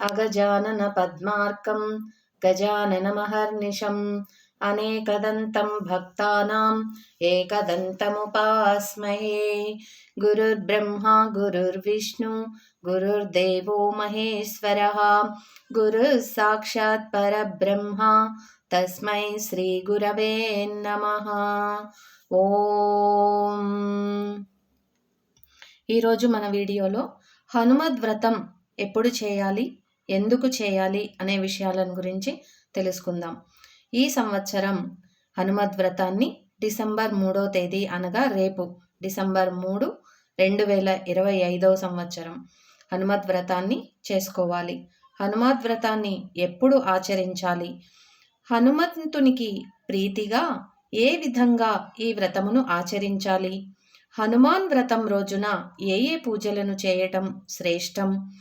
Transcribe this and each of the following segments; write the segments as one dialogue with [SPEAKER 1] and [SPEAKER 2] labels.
[SPEAKER 1] अगजाननपद्मार्कं गजाननमहर्निशम् अनेकदन्तं भक्तानाम् एकदन्तमुपास्महे गुरुर्ब्रह्मा गुरुर्विष्णु गुरुर्देवो महेश्वरः गुरुः साक्षात् परब्रह्मा తస్మై శ్రీ గురవే నమ ఓం ఈరోజు మన వీడియోలో హనుమద్ వ్రతం ఎప్పుడు చేయాలి ఎందుకు చేయాలి అనే విషయాలను గురించి తెలుసుకుందాం. ఈ సంవత్సరం హనుమద్ వ్రతాన్ని డిసెంబర్ మూడో తేదీ అనగా రేపు డిసెంబర్ మూడు రెండు వేల ఇరవై ఐదవ సంవత్సరం హనుమద్ వ్రతాన్ని చేసుకోవాలి. హనుమద్ వ్రతాన్ని ఎప్పుడు ఆచరించాలి? హనుమంతునికి ప్రీతిగా ఏ విధంగా ఈ వ్రతమును ఆచరించాలి? హనుమాన్ వ్రతం రోజున ఏ ఏ పూజలను చేయటం శ్రేష్టం?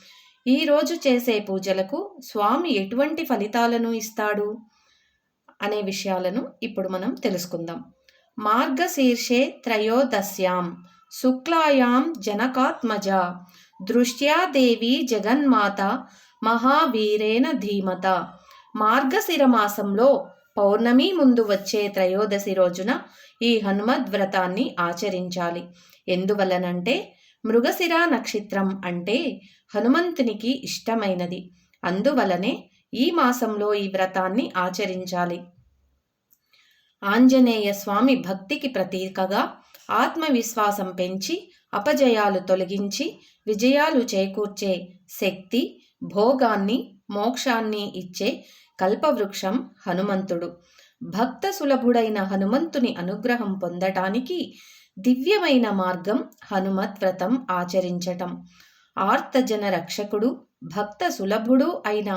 [SPEAKER 1] ఈరోజు చేసే పూజలకు స్వామి ఎటువంటి ఫలితాలను ఇస్తాడు అనే విషయాలను ఇప్పుడు మనం తెలుసుకుందాం. మార్గశీర్షే త్రయోదశ్యాం శుక్లాయాం జనకాత్మజ దృష్ట్యాదేవి జగన్మాత మహావీరేణ ధీమత. మార్గశిర మాసంలో పౌర్ణమి ముందు వచ్చే త్రయోదశి రోజున ఈ హనుమద్ వ్రతాన్ని ఆచరించాలి. ఎందువలనంటే మృగశిర నక్షత్రం అంటే హనుమంతునికి ఇష్టమైనది. అందువలనే ఈ మాసంలో ఈ వ్రతాన్ని ఆచరించాలి. ఆంజనేయ స్వామి భక్తికి ప్రతీకగా ఆత్మవిశ్వాసం పెంచి అపజయాలు తొలగించి విజయాలు చేకూర్చే శక్తి భోగాన్ని మోక్షాన్ని ఇచ్చే కల్పవృక్షం హనుమంతుడు. భక్త సులభుడైన హనుమంతుని అనుగ్రహం పొందటానికి దివ్యమైన మార్గం హనుమత్ వ్రతం ఆచరించటం. ఆర్తజన రక్షకుడు భక్త సులభుడు అయిన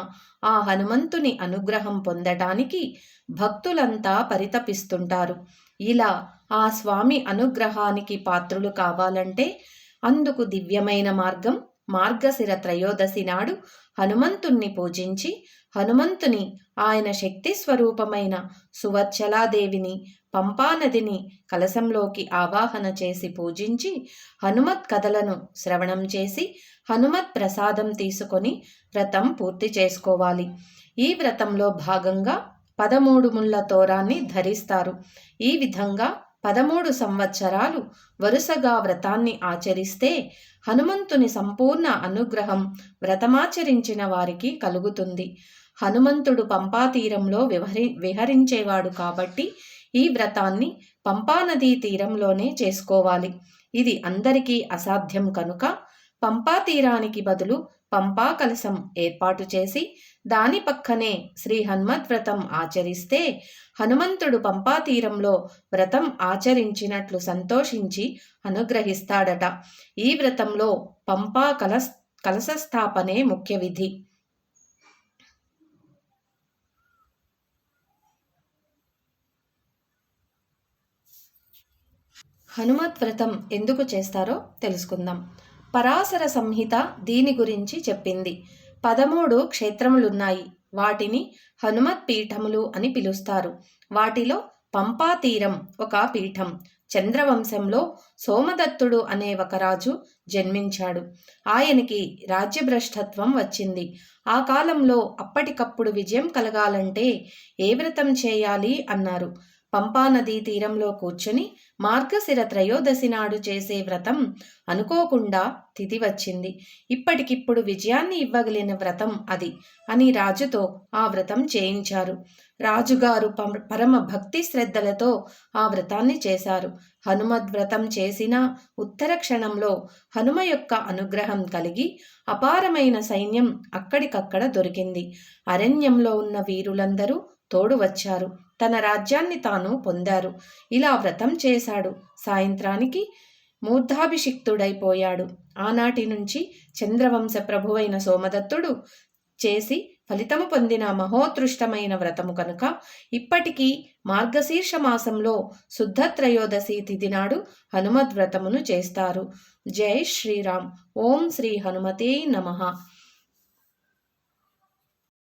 [SPEAKER 1] ఆ హనుమంతుని అనుగ్రహం పొందటానికి భక్తులంతా పరితపిస్తుంటారు. ఇలా ఆ స్వామి అనుగ్రహానికి పాత్రులు కావాలంటే అందుకు దివ్యమైన మార్గం మార్గశిర త్రయోదశి నాడు హనుమంతుణ్ణి పూజించి హనుమంతుని ఆయన శక్తి స్వరూపమైన సువచ్చలాదేవిని పంపానదిని కలశంలోకి ఆవాహన చేసి పూజించి హనుమత్ కథలను శ్రవణం చేసి హనుమత్ ప్రసాదం తీసుకొని వ్రతం పూర్తి చేసుకోవాలి. ఈ వ్రతంలో భాగంగా పదమూడు ముళ్ళ తోరాన్ని ధరిస్తారు. ఈ విధంగా పదమూడు సంవత్సరాలు వరుసగా వ్రతాన్ని ఆచరిస్తే హనుమంతుని సంపూర్ణ అనుగ్రహం వ్రతమాచరించిన వారికి కలుగుతుంది. హనుమంతుడు పంపాతీరంలో విహరి విహరించేవాడు కాబట్టి ఈ వ్రతాన్ని పంపానదీ తీరంలోనే చేసుకోవాలి. ఇది అందరికీ అసాధ్యం కనుక పంపా తీరానికి బదులు పంపా కలశం ఏర్పాటు చేసి దాని పక్కనే శ్రీ హనుమత్ వ్రతం ఆచరిస్తే హనుమంతుడు పంపా తీరంలో వ్రతం ఆచరించినట్లు సంతోషించి అనుగ్రహిస్తాడట. ఈ వ్రతంలో పంపా కలస్ కలశస్థాపనే ముఖ్య విధి. హనుమత్ వ్రతం ఎందుకు చేస్తారో తెలుసుకుందాం. పరాశర సంహిత దీని గురించి చెప్పింది. పదమూడు క్షేత్రములున్నాయి. వాటిని హనుమత్ పీఠములు అని పిలుస్తారు. వాటిలో పంపా తీరం ఒక పీఠం. చంద్రవంశంలో సోమదత్తుడు అనే ఒక రాజు జన్మించాడు. ఆయనకి రాజ్యభ్రష్టత్వం వచ్చింది. ఆ కాలంలో అప్పటికప్పుడు విజయం కలగాలంటే ఏ వ్రతం చేయాలి? అన్నారు. పంపానదీ తీరంలో కూర్చుని మార్గశిర త్రయోదశి నాడు చేసే వ్రతం అనుకోకుండా తిథి వచ్చింది. ఇప్పటికిప్పుడు విజయాన్ని ఇవ్వగలిగిన వ్రతం అది అని రాజుతో ఆ వ్రతం చేయించారు. రాజుగారు పరమ భక్తి శ్రద్ధలతో ఆ వ్రతాన్ని చేశారు. హనుమద్ వ్రతం చేసిన ఉత్తర క్షణంలో హనుమ యొక్క అనుగ్రహం కలిగి అపారమైన సైన్యం అక్కడికక్కడ దొరికింది. అరణ్యంలో ఉన్న వీరులందరూ తోడు వచ్చారు. తన రాజ్యాన్ని తాను పొందారు. ఇలా వ్రతం చేశాడు. సాయంత్రానికి మూర్ధాభిషిక్తుడైపోయాడు. ఆనాటి నుంచి చంద్రవంశ ప్రభువైన సోమదత్తుడు చేసి ఫలితము పొందిన మహోత్కృష్టమైన వ్రతము కనుక ఇప్పటికీ మార్గశీర్ష మాసంలో శుద్ధ త్రయోదశి తిథి నాడు హనుమద్వ్రతమును చేస్తారు. జై శ్రీరామ్. ఓం శ్రీ హనుమతే నమః.